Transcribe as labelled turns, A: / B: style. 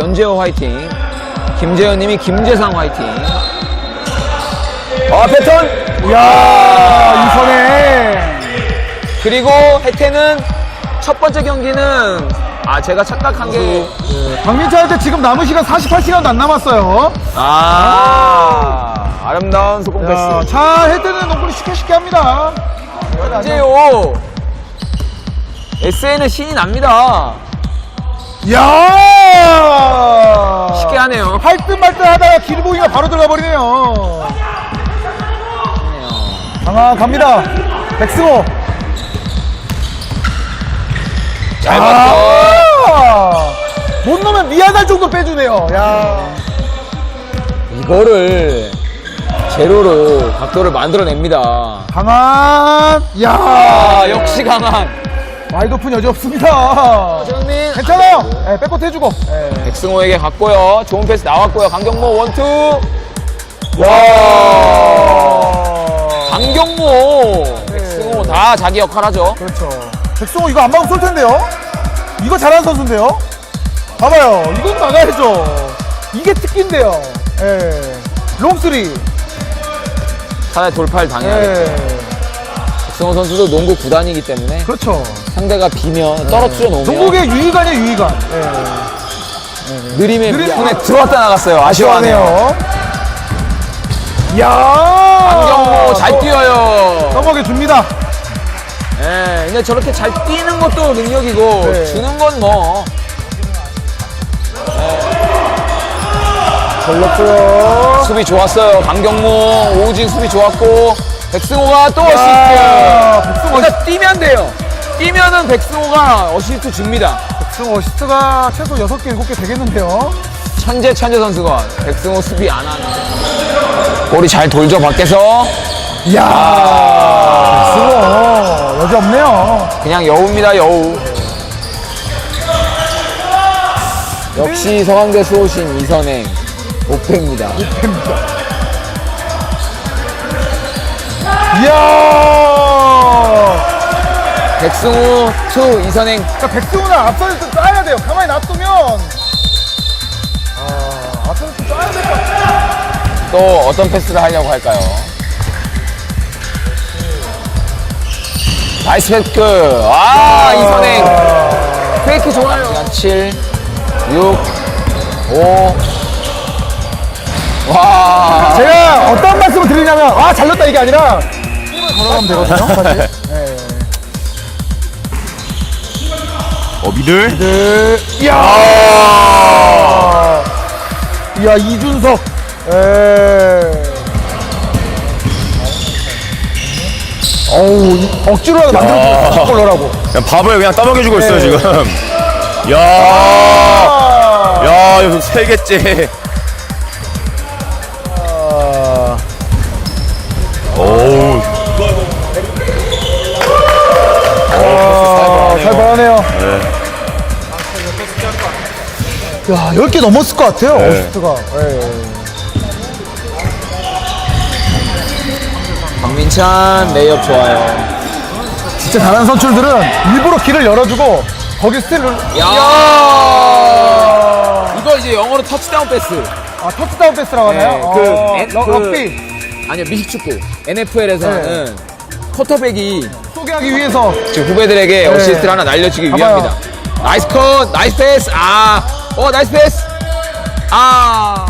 A: 변재호 화이팅. 김재현님이 김재상 화이팅. 아, 패턴!
B: 이야, 이선행.
A: 그리고 혜태는 첫 번째 경기는 아 제가 착각한 게
B: 박민철한테 지금 남은 시간 48시간도 안 남았어요.
A: 아, 아름다운 소공
B: 야,
A: 패스.
B: 잘 혜태는 농구를 쉽게 쉽게 합니다.
A: 이제요. SN은 신이 납니다.
B: 야
A: 쉽게 하네요.
B: 할듯 말듯 하다가 길보이가 바로 들어가 버리네요. 강아 갑니다. 백승호.
A: 잘 봤죠.
B: 아, 못 넣으면 미안할 정도 빼주네요. 야.
A: 이거를 제로로 각도를 만들어냅니다.
B: 강한. 야.
A: 아, 역시 강한.
B: 와이드 오픈 여지 없습니다.
A: 재현님.
B: 괜찮아요. 예, 백코트 해주고. 예.
A: 백승호에게 갔고요. 좋은 패스 나왔고요. 강경모 원투. 와. 강경모. 백승호 다 자기 역할 하죠.
B: 그렇죠. 백승호 이거 안 막으면 쏠 텐데요? 이거 잘하는 선수인데요? 봐봐요. 이건 막아야죠. 이게 특기인데요. 예. 롱쓰리.
A: 차라리 돌파를 당해야겠죠.
B: 예.
A: 백승호 선수도 농구 구단이기 때문에
B: 그렇죠.
A: 상대가 비면 떨어뜨려 놓으면
B: 종국의 유희관이에요, 유희관. 예.
A: 느림의
B: 느림-
A: 손에 들어왔다 나갔어요. 아쉬워하네요.
B: 이야.
A: 강경모 잘 뛰어요.
B: 넘어게 줍니다.
A: 예, 근데 저렇게 잘 뛰는 것도 능력이고
B: 네.
A: 주는 건 뭐.
B: 걸렸고요.
A: 수비 좋았어요. 강경모, 오진 수비 좋았고 백승호가 또 어시스트.
B: 야, 백승호
A: 그러니까 뛰면 돼요. 뛰면은 백승호가 어시스트 줍니다.
B: 백승호 어시스트가 최소 6개, 7개 되겠는데요?
A: 천재 천재 선수가 백승호 수비 안 하는데. 볼이 잘 돌죠 밖에서.
B: 이야. 백승호 여지 없네요.
A: 그냥 여우입니다 여우. 역시 서강대 수호신 이선행 오페입니다.
B: 이야.
A: 백승호 투 이선행
B: 그러니까 백승호는 앞선을 좀 쏴야 돼요. 가만히 놔두면. 아, 앞선을 좀 쏴야 될 것 같아요.
A: 또 어떤 패스를 하려고 할까요? 나이스 페이크. 아, 이선행. 페이크 좋아요. 7, 6, 5. 와.
B: 제가 어떤 말씀을 드리냐면, 아, 잘렸다 이게 아니라, 걸어가면 되거든요, 사실.
C: 어 미들
B: 네. 이야. 이야, 이준석. 에. 어우, 이- 억지로라도 만들어주고 걸러라고.
C: 그냥 밥을 그냥 떠먹여주고 있어요
B: 네.
C: 지금 야,
B: 아.
C: 야 이거 세 개째
B: 하네요. 야, 10개 넘었을 것 같아요,
C: 네.
B: 어시스트가. 예.
A: 박민찬 레이업 좋아요.
B: 진짜 잘하는 선출들은 일부러 길을 열어주고 거기 스틸을
A: 야. 이거 이제 영어로 터치다운 패스.
B: 아 터치다운 패스라고 하나요?
A: 네, 그,
B: 어,
A: 엔-
B: 러,
A: 그-
B: 럭비
A: 아니요, 미식축구. NFL에서는 쿼터백이
B: 소개 하기 위해서.
A: 지금 후배들에게 어시스트를 하나 날려주기
B: 봐봐요.
A: 위함입니다. 나이스 컷, 나이스 패스, 아, 어, 나이스 패스, 아,